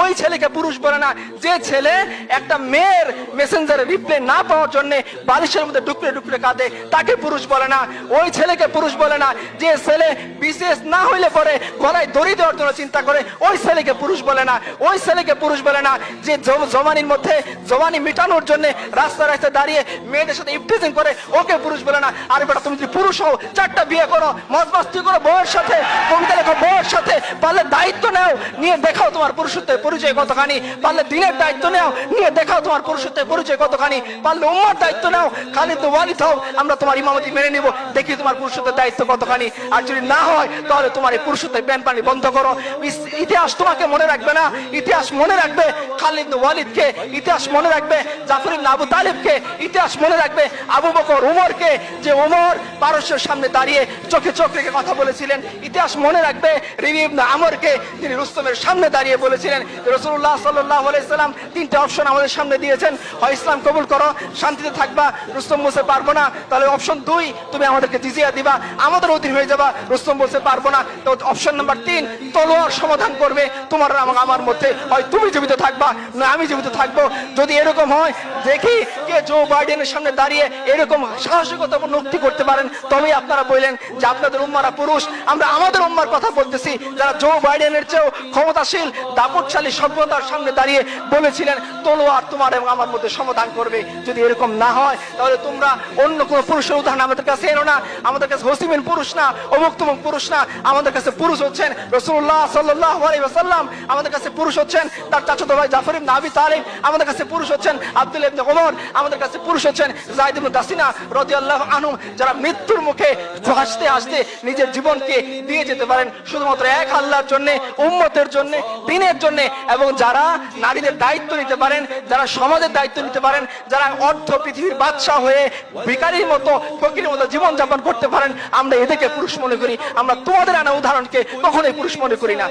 ওই ছেলেকে পুরুষ বলে না। যে ছেলে একটা মেয়ের মেসেঞ্জারে রিপ্লাই না পাওয়ার জন্য বালিশের মধ্যে ডুকরে ডুকরে কাঁদে, তাকে পুরুষ বলে না। ওই ছেলেকে পুরুষ বলে না। যে ছেলে বিশেষ না হইলে পরে গলায় দড়ি দেওয়ার জন্য চিন্তা করে, ওই ছেলেকে পুরুষ বলে না। ওই ছেলেকে পুরুষ বলে না। যে জমানির মধ্যে জমানি মিটানোর জন্য রাস্তা রাস্তায় দাঁড়িয়ে মেয়েদের সাথে ইফটিজিং করে, ওকে পুরুষ বলে না। আর বেটা, তুমি যদি পুরুষ হও, চারটা বিয়ে করো মজ মাস্তি করো বউয়ের সাথে কবিতা লেখো বউয়ের সাথে, পারলে দায়িত্ব নাও, নিয়ে দেখাও তোমার পুরুষত্বের পরিচয় কতখানি? পারলে দিনের দায়িত্ব নাও, নিয়ে দেখাও তোমার পুরুষত্বের পরিচয় কতখানি। পারলে উম্মার দায়িত্ব নাও, খালি তো ওয়ালিদ হও, আমরা তোমার ইমামতি মেনে নিব, দেখি তোমার পুরুষত্বের দায়িত্ব কতখানি। আর যদি না হয়, তাহলে তোমার এই পুরুষত্বের ব্যান পানি বন্ধ করো। ইতিহাস তোমাকে মনে রাখবে না, ইতিহাস মনে রাখবে, খালিদ ওয়ালিদকে ইতিহাস মনে রাখবে জাফর ইবনে আবু তালিবকে ইতিহাস মনে রাখবে, আবু বকর উমরকে, যে উমর পারস্যের সামনে দাঁড়িয়ে চোখে চোখ রেখে কথা বলেছিলেন। ইতিহাস মনে রাখবে, রিবি আমরকে তিনি রুস্তমের সামনে দাঁড়িয়ে বলেছিলেন রসুল্লাহ সাল্লাহ আলাইসাল্লাম তিনটে অপশন আমাদের সামনে দিয়েছেন। হয় ইসলাম কবুল করো, শান্তিতে থাকবা, রুস্তম বলতে পারব না। তাহলে অপশন দুই, তুমি আমাদেরকে জিজিয়া দিবা, আমাদের অধীন হয়ে যাবা। রুস্তম বলতে পারব না। তো অপশন নাম্বার তিন, তলোয়ার সমাধান করবে। তোমার আমার- মধ্যে, হয় তুমি জীবিত থাকবা, না আমি জীবিত থাকব। যদি এরকম হয়, দেখি কে জো বাইডেনের সামনে দাঁড়িয়ে এরকম সাহসিকতা নক্তি করতে পারেন। তবেই আপনারা বললেন যে, আপনাদের উম্মারা পুরুষ। আমরা আমাদের উম্মার কথা বলতেছি, যারা জো বাইডেনের চেয়েও ক্ষমতাশীল দাপটশালী সভ্যতার সামনে দাঁড়িয়ে বলেছিলেন, তলোয়ার তোমার এবং আমার মধ্যে সমাধান করবে। যদি এরকম না হয়, তাহলে তোমরা অন্য কোনো পুরুষের উদাহরণ আমাদের কাছে এনো না। আমাদের কাছে হসিমিন পুরুষ না অমুক তমুক পুরুষ না। আমাদের কাছে পুরুষ হচ্ছেন রসুল্লাহ সাল্লাহ আলাইসাল্লাম আমাদের কাছে পুরুষ হচ্ছেন তার চাচতো ভাই জাফর ইবনে আবি তালিব। আমাদের কাছে পুরুষ হচ্ছেন আব্দুল ইবনে ওমর। আমাদের কাছে পুরুষ হচ্ছেন জাহিদ ইবনে দাসিনা রাদিয়াল্লাহু আনহু। যারা মৃত্যুর মুখে হাসতে হাসতে নিজের জীবনকে দিয়ে যেতে পারেন। শুধুমাত্র এক আল্লাহর জন্য, উম্মতের জন্য, দিনের জন্য এবং যারা নারীদের দায়িত্ব নিতে পারেন, যারা সমাজের দায়িত্ব নিতে পারেন, যারা অর্থ পৃথিবীর বাদশাহ হয়ে বিকারীর মতো ফকির মতো জীবনযাপন করতে পারেন, আমরা এদেরকে পুরুষ মনে করি। আমরা তোমাদের আনা উদাহরণকে কখনোই পুরুষ মনে করি না।